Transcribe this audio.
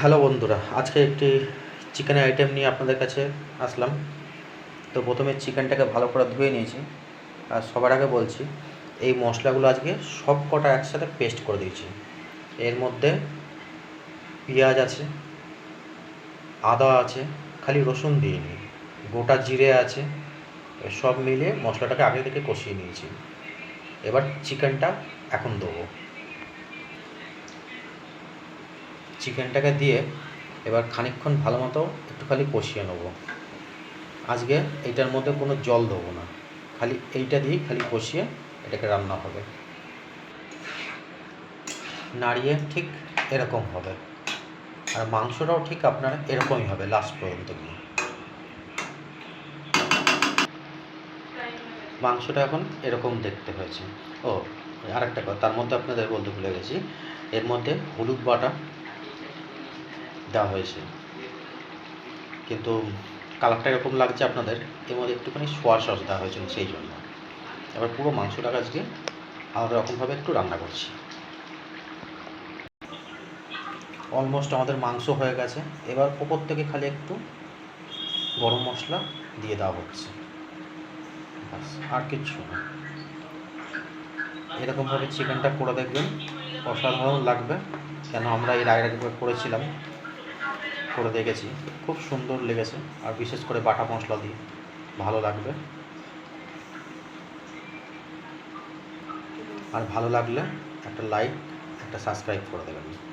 Hello বন্ধুরা, আজকে একটি চিকেনের আইটেম নিয়ে আপনাদের কাছে আসলাম। তো প্রথমে চিকেনটাকে ভালো করে ধুয়ে নিয়েছি, আর সবার আগে বলছি, এই মশলাগুলো আজকে সব কটা একসাথে পেস্ট করে দিয়েছি। এর মধ্যে পেঁয়াজ আছে, আদা আছে, খালি রসুন দিইনি গোটা জিরে আছে, সব মিলিয়ে মশলাটাকে আগে থেকে কষিয়ে নিয়েছি। এবার চিকেনটা এখন দেবো। চিকেনটাকে দিয়ে এবার খানিকক্ষণ ভালো মতো একটু খালি কষিয়ে নেব। আজকে এইটার মধ্যে কোনো জল দেবো না। খালি এইটা দিয়েই খালি কষিয়ে এটাকে রান্না হবে। নাড়িয়ে ঠিক এরকম হবে। আর মাংসটাও ঠিক আপনার এরকমই হবে লাস্ট পর্যন্ত গিয়ে। মাংসটা এখন এরকম দেখতে হয়েছে। ও, আরেকটা কথা, তার মধ্যে আপনাদের বলতে ভুলে গেছি। এর মধ্যে হলুদ বাটা দেওয়া হয়েছে। কিন্তু কালারটা এরকম লাগছে আপনাদের, এর মধ্যে একটুখানি সোয়া সস দেওয়া হয়েছিল সেই জন্য। এবার পুরো মাংসটা আজকে আলাদা রকমভাবে একটু রান্না করছি। অলমোস্ট আমাদের মাংস হয়ে গেছে। এবার ওপর থেকে খালি একটু গরম মশলা দিয়ে দেওয়া হচ্ছে। আর কিচ্ছু না। এরকমভাবে চিকেনটা করে দেখবেন। অসাধারণ লাগবে। কেন আমরা এর আগে একবার করেছিলাম। করে দেখেছি। খুব সুন্দর লেগেছে। আর বিশেষ করে বাটা মশলা দিয়ে। ভালো লাগবে। আর ভালো লাগলে একটা লাইক একটা সাবস্ক্রাইব করে দেবেন।